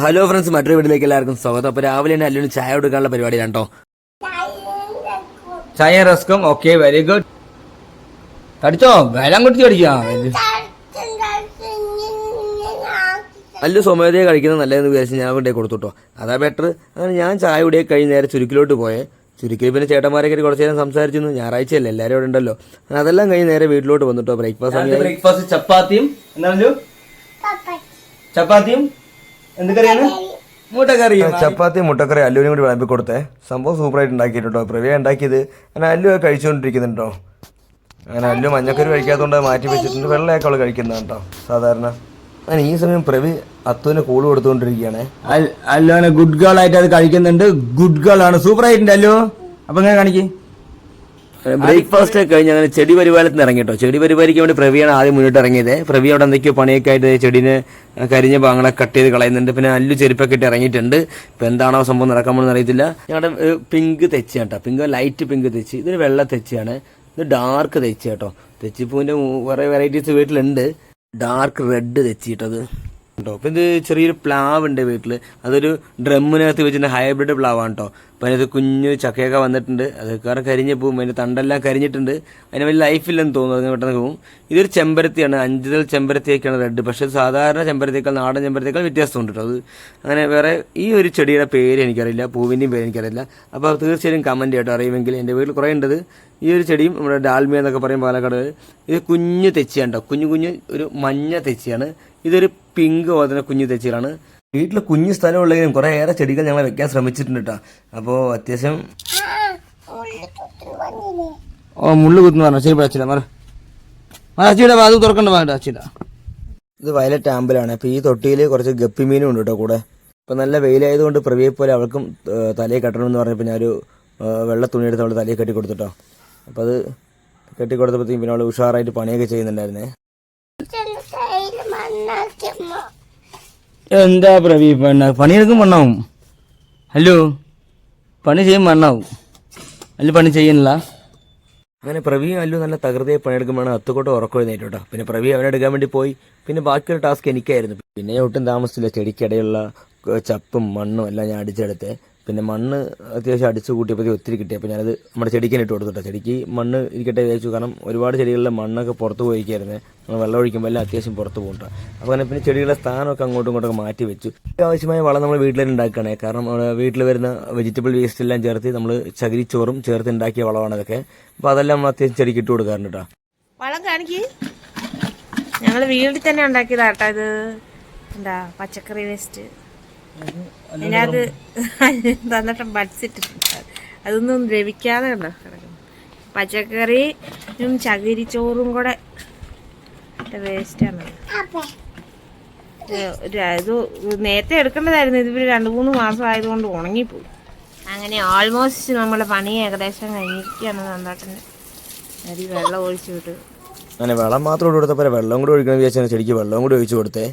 Hello friends മറ്റൊരു വീട്ടിലേക്ക് എല്ലാവർക്കും സ്വാഗതം. അപ്പൊ രാവിലെ തന്നെ അല്ലെങ്കിൽ ചായ കൊടുക്കാനുള്ള പരിപാടിയാണ് കേട്ടോ. ചായ റസ്കും ഓക്കെ വെരി ഗുഡ് കടിച്ചോ? വേലം കുട്ടി കടിക്കാം. അല്ലു സ്വമേധയെ കഴിക്കുന്നത് നല്ലതെന്ന് വിചാരിച്ച് ഞാൻ കൊണ്ടേ കൊടുത്തുട്ടോ അതാ ബെറ്റർ അങ്ങനെ ഞാൻ ചായ കുടിയെ കഴിഞ്ഞ് നേരെ ചുരുക്കിലോട്ട് പോയേ. ചുരുക്കിൽ പിന്നെ ചേട്ടന്മാരൊക്കെ ആയിട്ട് കുറച്ച് നേരം സംസാരിച്ചിരുന്നു. ഞായറാഴ്ചയല്ലേ എല്ലാവരും ഇവിടെ ഉണ്ടല്ലോ. അതെല്ലാം കഴിഞ്ഞ് നേരെ വീട്ടിലോട്ട് വന്നിട്ടോ ബ്രേക്ക്ഫാസ്റ്റ് ബ്രേക്ക്ഫാസ്റ്റ് ചപ്പാത്തിയും. എന്താണല്ലോ ചപ്പാത്തിയും? എന്ത് കറിയാണ്? മുട്ടക്കറിയും ചപ്പാത്തി മുട്ടക്കറി അല്ലുവിനും കൂടി വിളമ്പി കൊടുത്തേ. സംഭവം സൂപ്പറായിട്ട് ഉണ്ടാക്കിയിട്ടുണ്ടോ പ്രവ്യ ഉണ്ടാക്കിയത്. അങ്ങനെ അല്ലു കഴിച്ചുകൊണ്ടിരിക്കുന്നുണ്ടോ അങ്ങനെ അല്ലു മഞ്ഞക്കറി കഴിക്കാത്തതുകൊണ്ട് മാറ്റി വെച്ചിട്ടുണ്ട്. വെള്ളയൊക്കെ അവൾ കഴിക്കുന്നുണ്ടോ സാധാരണ. അങ്ങനെ ഈ സമയം പ്രവി അത്തുവിന് കൂൾ കൊടുത്തുകൊണ്ടിരിക്കുകയാണ്. അല്ലോനെ ഗുഡ് ഗേൾ ആയിട്ട് അത് കഴിക്കുന്നുണ്ട്. ഗുഡ് ഗേൾ ആണ്. സൂപ്പർ ആയിട്ടുണ്ട് അല്ലോ. അപ്പൊ ഇങ്ങനെ കാണിക്ക്? ബ്രേക്ക്ഫാസ്റ്റ് ഒക്കെ കഴിഞ്ഞ് അങ്ങനെ ചെടി പരിപാലത്തിന് ഇറങ്ങി കേട്ടോ ചെടി പരിപാലിക്കാൻ വേണ്ടി പ്രവിയാണ് ആദ്യം മുന്നോട്ട് ഇറങ്ങിയത്. പ്രവി അവിടെ എന്തൊക്കെയോ പണിയൊക്കെ ആയിട്ട് ചെടീനെ കരിഞ്ഞ ഭാഗങ്ങളെ കട്ട് ചെയ്ത് കളയുന്നുണ്ട്. പിന്നെ അല്ലു ചെരുപ്പൊക്കെ ഇട്ട് ഇറങ്ങിയിട്ടുണ്ട്. ഇപ്പൊ എന്താണോ സംഭവം നടക്കാൻ പോകുന്നത് അറിയത്തില്ല. ഞങ്ങളുടെ പിങ്ക് തെച്ച് കേട്ടോ. പിങ്ക് ലൈറ്റ് പിങ്ക് തെച്ച്. ഇതൊരു വെള്ള തെച്ചാണ് ഇത് ഡാർക്ക് തെച്ച് കേട്ടോ. തെച്ചിപ്പൂവിന്റെ കുറെ വെറൈറ്റീസ് വീട്ടിലുണ്ട്. ഡാർക്ക് റെഡ് തെച്ചിട്ടത് കേട്ടോ അപ്പം ഇത് ചെറിയൊരു പ്ലാവ് ഉണ്ട് വീട്ടിൽ അതൊരു ഡ്രമ്മിനകത്ത് വെച്ചിട്ട് ഹൈബ്രിഡ് പ്ലാവാണ് കേട്ടോ അപ്പം അതിനകത്ത് കുഞ്ഞു ചക്കയൊക്കെ വന്നിട്ടുണ്ട്. അത് കാരണം കരിഞ്ഞ് പോവും. അതിന്റെ തണ്ടെല്ലാം കരിഞ്ഞിട്ടുണ്ട്. അതിന് വലിയ ലൈഫില്ലെന്ന് തോന്നുന്നു. അതിന് പെട്ടെന്ന് പോവും. ഇതൊരു ചെമ്പരത്തിയാണ്. അഞ്ചുതൽ ചെമ്പരത്തിയൊക്കെയാണ് റെഡ് പക്ഷേ സാധാരണ ചെമ്പരത്തിയേക്കാൾ നാടൻ ചെമ്പരത്തിയേക്കാൾ വ്യത്യാസമുണ്ട് കേട്ടോ അത് അങ്ങനെ വേറെ ഈ ഒരു ചെടിയുടെ പേര് എനിക്കറിയില്ല. പൂവിന്റെയും പേര് എനിക്കറിയില്ല. അപ്പോൾ തീർച്ചയായും കമന്റ് ചെയ്യട്ടോ. അറിയുമെങ്കിൽ എന്റെ വീട്ടിൽ കുറേ ഉണ്ടത് ഈ ഒരു ചെടിയും നമ്മുടെ ഡാൽമിയ എന്നൊക്കെ പറയും പാലക്കാട്. ഇത് കുഞ്ഞു തെച്ചിയാണ് കേട്ടോ കുഞ്ഞു കുഞ്ഞു ഒരു മഞ്ഞ തെച്ചിയാണ്. ഇതൊരു പിങ്ക് പോലെ തന്നെ കുഞ്ഞു തെച്ചികളാണ് വീട്ടിൽ കുഞ്ഞു സ്ഥലമുള്ളെങ്കിലും കുറേ ഏറെ ചെടികൾ ഞങ്ങൾ വെക്കാൻ ശ്രമിച്ചിട്ടുണ്ട് കേട്ടോ അപ്പോൾ അത്യാവശ്യം ഓ മുള്ളു കുത്തുന്നു പറഞ്ഞു. ശരി അച്ഛന മറ. അച്ഛയുടെ അത് തുറക്കണ്ട വേണ്ട അച്ഛന ഇത് വയലറ്റ് ആമ്പലാണ് അപ്പോൾ ഈ തൊട്ടിയിൽ കുറച്ച് ഗപ്പി മീനും ഉണ്ട് കേട്ടോ കൂടെ. അപ്പോൾ നല്ല വെയിലായതുകൊണ്ട് പ്രവിയെ പോലെ അവൾക്കും തലയിൽ കെട്ടണമെന്ന് പറഞ്ഞപ്പോൾ ഞാൻ ഒരു വെള്ള തുണി എടുത്ത് അവൾ തലയിൽ കെട്ടി കൊടുത്തിട്ടോ അപ്പോൾ അത് കെട്ടി കൊടുത്തപ്പോഴത്തേക്കും പിന്നെ അവൾ ഉഷാറായിട്ട് പണിയൊക്കെ ചെയ്യുന്നുണ്ടായിരുന്നേ. എന്താ പ്രവി? പണിയെടുക്കും മണ്ണാവും ഹലോ? പണി ചെയ്യും മണ്ണാവും അല്ല പണി ചെയ്യുന്നില്ല അങ്ങനെ പ്രവി അല്ലു നല്ല തകൃതിയെ പണിയെടുക്കുമ്പോഴാണ് അത്തുകൊട്ട് ഉറക്കം എഴുന്നേറ്റ് കേട്ടോ പിന്നെ പ്രവി അവനെടുക്കാൻ വേണ്ടി പോയി. പിന്നെ ബാക്കിയുള്ള ടാസ്ക് എനിക്കായിരുന്നു. പിന്നെ ഒട്ടും താമസിച്ചില്ല. ചെടിക്കിടയുള്ള ചപ്പും മണ്ണും എല്ലാം ഞാൻ അടിച്ചെടുത്ത്. പിന്നെ മണ്ണ് അത്യാവശ്യം അടിച്ചു കൂട്ടിയപ്പോഴത്തേക്ക് ഒത്തിരി കിട്ടി. അപ്പോൾ ഞാനത് നമ്മുടെ ചെടിക്കാൻ ഇട്ട് കൊടുത്തു കേട്ടോ ചെടിക്ക് മണ്ണ് ഇരിക്കട്ടെ വിചാരിച്ചു. കാരണം ഒരുപാട് ചെടികളിലെ മണ്ണൊക്കെ പുറത്ത് പോയിക്കായിരുന്നു നമ്മൾ വെള്ളം ഒഴിക്കുമ്പോൾ എല്ലാം അത്യാവശ്യം പുറത്ത് പോകുന്നുണ്ട് അപ്പോൾ അങ്ങനെ പിന്നെ ചെടികളുടെ സ്ഥാനമൊക്കെ അങ്ങോട്ടും ഇങ്ങോട്ടൊക്കെ മാറ്റി വെച്ചു. ആവശ്യമായ വളം നമ്മൾ വീട്ടിൽ ഉണ്ടാക്കുകയാണ്. കാരണം വീട്ടിൽ വരുന്ന വെജിറ്റബിൾ വേസ്റ്റ് എല്ലാം ചേർത്ത് നമ്മൾ ചകിരിച്ചോറും ചേർത്ത് ഉണ്ടാക്കിയ വളമാണ് അതൊക്കെ അപ്പോൾ അതെല്ലാം നമ്മൾ അത്യാവശ്യം ചെടിക്ക് ഇട്ട് കൊടുക്കാറുണ്ട് കേട്ടോ വളം കാണിക്ക്. ഞങ്ങൾ വീട്ടിൽ തന്നെ ഉണ്ടാക്കിയതാട്ടോ ഇത്. എന്താ പച്ചക്കറി വേസ്റ്റ്. അതിനകത്ത് തന്നിട്ട് ബഡ്സ് ഇട്ടിട്ടുണ്ട് അതൊന്നും ദ്രവിക്കാതെ കണ്ടോ കിടക്കുന്നു. പച്ചക്കറിയും ചകിരിച്ചോറും കൂടെ വേസ്റ്റാണ് ഇത് നേരത്തെ എടുക്കേണ്ടതായിരുന്നു. ഇത് ഇവർ രണ്ട് മൂന്ന് മാസം ആയതുകൊണ്ട് ഉണങ്ങിപ്പോയി. അങ്ങനെ ഓൾമോസ്റ്റ് നമ്മളെ പണി ഏകദേശം കഴിഞ്ഞിരിക്കുകയാണ് നന്നാട്ടിന് അരി വെള്ളം ഒഴിച്ചു വിട്ടു. അങ്ങനെ വെള്ളം മാത്രം കൊടുത്തപ്പോൾ വെള്ളം കൂടി ഒഴിക്കണം വിചാരിച്ചാൽ ചെടിക്ക് വെള്ളം കൂടി ഒഴിച്ചു കൊടുത്തേ.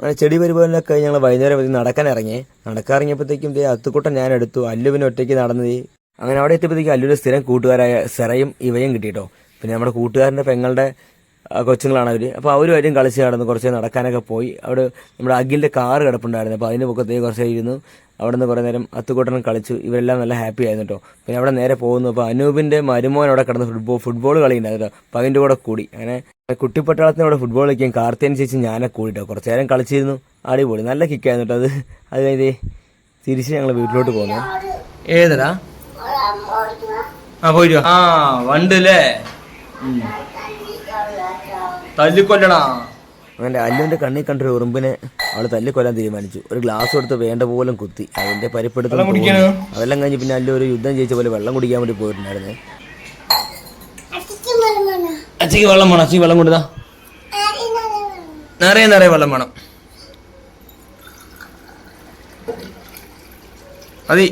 അങ്ങനെ ചെടി പരിപാലനമൊക്കെ ഞങ്ങൾ വൈകുന്നേരം വരെ നടക്കാൻ ഇറങ്ങി. നടക്കാൻ ഇറങ്ങിയപ്പോഴത്തേക്കും ദേ അത്തുക്കുട്ടൻ ഞാൻ എടുത്തു. അല്ലുവിന് ഒറ്റയ്ക്ക് നടന്നത് അങ്ങനെ അവിടെ എത്തിയപ്പോഴത്തേക്കും അല്ലുവിന്റെ സ്ഥിരം കൂട്ടുകാരായ സെറയും ഇവയും കിട്ടിയിട്ടോ പിന്നെ നമ്മുടെ കൂട്ടുകാരന്റെ പെങ്ങളുടെ കൊച്ചുങ്ങളാണ് അവർ അപ്പോൾ അവരുമായിട്ടും കളിച്ച് നടന്ന് കുറച്ച് നടക്കാനൊക്കെ പോയി. അവിടെ നമ്മുടെ അഖിലിന്റെ കാറ് കിടപ്പുണ്ടായിരുന്നു. അപ്പോൾ അതിന്റെ പൊക്കത്തേക്ക് കുറച്ച് ഇരുന്നു. അവിടെ നിന്ന് കുറേ നേരം അത്തുകൂട്ടനും കളിച്ചു. ഇവരെല്ലാം നല്ല ഹാപ്പി ആയിരുന്നു കേട്ടോ. പിന്നെ അവിടെ നേരെ പോകുന്നു. അപ്പോൾ അനൂപിന്റെ മരുമോൻ അവിടെ കിടന്ന് ഫുട്ബോൾ ഫുട്ബോൾ കളിയുണ്ടായിരുന്നു കേട്ടോ. അപ്പോൾ അതിന്റെ കൂടെ കൂടി. അങ്ങനെ കുട്ടിപ്പട്ടാളത്തിനോട് ഫുട്ബോൾ കളിക്കാൻ കാർത്തേന് ചേച്ചി ഞാനെ കൂടിട്ടോ കുറച്ച് നേരം കളിച്ചിരുന്നു. അടിപൊളി. നല്ല കിക്കായിരുന്നു കേട്ടോ അത്. അത് കഴിഞ്ഞ് തിരിച്ച് ഞങ്ങൾ വീട്ടിലോട്ട് പോകുന്നു ഏതടാ? ആ പോയിട്ട് ആ വണ്ട് അല്ലേ തല്ലിക്കൊല്ലടാ അങ്ങനെ കണ്ണി കണ്ണിൽ കണ്ടൊരു ഉറുമ്പിനെ അവൾ തല്ലിക്കൊല്ലാൻ തീരുമാനിച്ചു. ഒരു ഗ്ലാസ് കൊടുത്ത് വേണ്ട പോലും കുത്തി. അതിന്റെ പരിപ്പെടുത്തം കുടിക്കാനോ? അതെല്ലാം കഴിഞ്ഞ് പിന്നെ അല്ലു ഒരു യുദ്ധം ജയിച്ച പോലെ വെള്ളം കുടിക്കാൻ വേണ്ടി പോയിട്ടുണ്ടായിരുന്നേ. അച്ഛക്ക് വെള്ളം വേണം? അച്ഛക്ക് വെള്ളം കൊടുത്താ? നിറയെ നിറയെ വെള്ളം വേണം. മതി.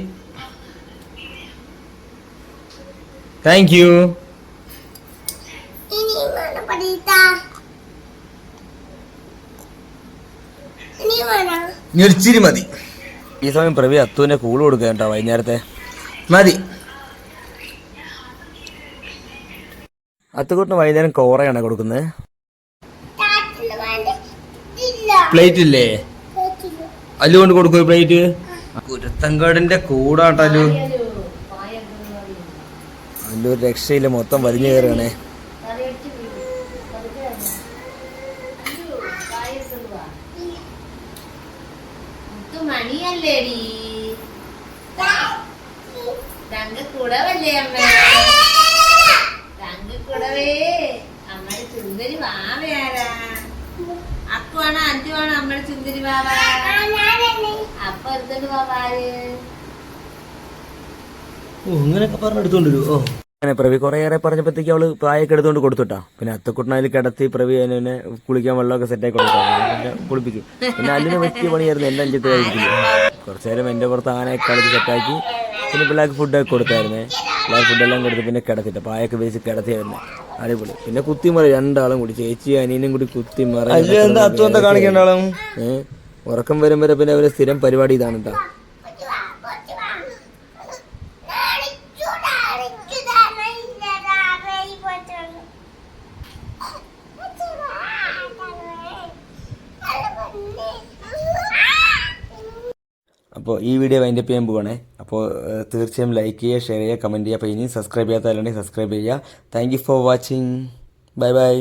താങ്ക് യു ഇനി മതി. ഈ സമയം പ്രവി അത്തുവിനെ കൂൾ കൊടുക്കുക കേട്ടോ വൈകുന്നേരത്തെ. മതി. അത്തുകൂട്ടിന് വൈകുന്നേരം കോറയാണ് കൊടുക്കുന്നത്? പ്ലേറ്റ് ഇല്ലേ അല്ലു കൊണ്ട് കൊടുക്കും പ്ലേറ്റ്? കുരുത്തങ്കാടിന്റെ കൂടാട്ടോ അല്ലു. അല്ലു ഒരു രക്ഷയില്ല മൊത്തം വലിഞ്ഞു കയറുകയാണേ. മണിയല്ലേടി തങ്കക്കുടവല്ലേ അമ്മ? തങ്കക്കുടവേ അമ്മയുടെ സുന്ദരി വാവയാരാ അക്കുവാണോ അഞ്ചുവാണോ അമ്മയുടെ സുന്ദരി വാവ അപ്പൊ എടുത്തോണ്ട് വാവാര് ഓ ഇങ്ങനെയൊക്കെ പറഞ്ഞെടുത്തോണ്ടിരുവോ അങ്ങനെ പ്രവി കുറേയേറെ പറഞ്ഞപ്പോഴത്തേക്ക് അവൾ പ്രായൊക്കെ എടുത്തുകൊണ്ട് കൊടുത്തുട്ടാ. പിന്നെ അത്തക്കുട്ടനതിൽ കിടത്തി പ്രവി അതിനെ കുളിക്കാൻ വെള്ളമൊക്കെ സെറ്റാക്കി കൊടുത്തു. പിന്നെ കുളിപ്പിച്ചു. പിന്നെ അല്ലിന് പറ്റിയ പണിയായിരുന്നു. എല്ലാം ചിട്ട് കഴിക്കുന്നു കുറച്ചു നേരം എന്റെ പുറത്ത് ആനെ കളിച്ച് സെറ്റാക്കി പിന്നെ പിള്ളേർക്ക് ഫുഡൊക്കെ കൊടുത്തായിരുന്നേ. പിള്ളേർ ഫുഡെല്ലാം കൊടുത്ത് പിന്നെ കിടത്തിട്ട്. പായൊക്കെ വിരിച്ച് കിടത്തിയായിരുന്നു. അടിപൊളി. പിന്നെ കുത്തിമറി രണ്ടാളും കൂടി. ചേച്ചി അനിയനും കൂടി കുത്തിമറി. ഉറക്കം വരും വരെ പിന്നെ അവരെ സ്ഥിരം പരിപാടി ഇതാണ് കേട്ടോ അപ്പോൾ ഈ വീഡിയോ വൈൻഡ് അപ്പ് ചെയ്യാൻ പോവാണേ. അപ്പോൾ തീർച്ചയായും ലൈക്ക് ചെയ്യുക ഷെയർ ചെയ്യുക കമന്റ് ചെയ്യുക. അപ്പോൾ ഇനിയും സബ്സ്ക്രൈബ് ചെയ്യാത്തവരുണ്ടെങ്കിൽ സബ്സ്ക്രൈബ് ചെയ്യുക. Thank for watching bye bye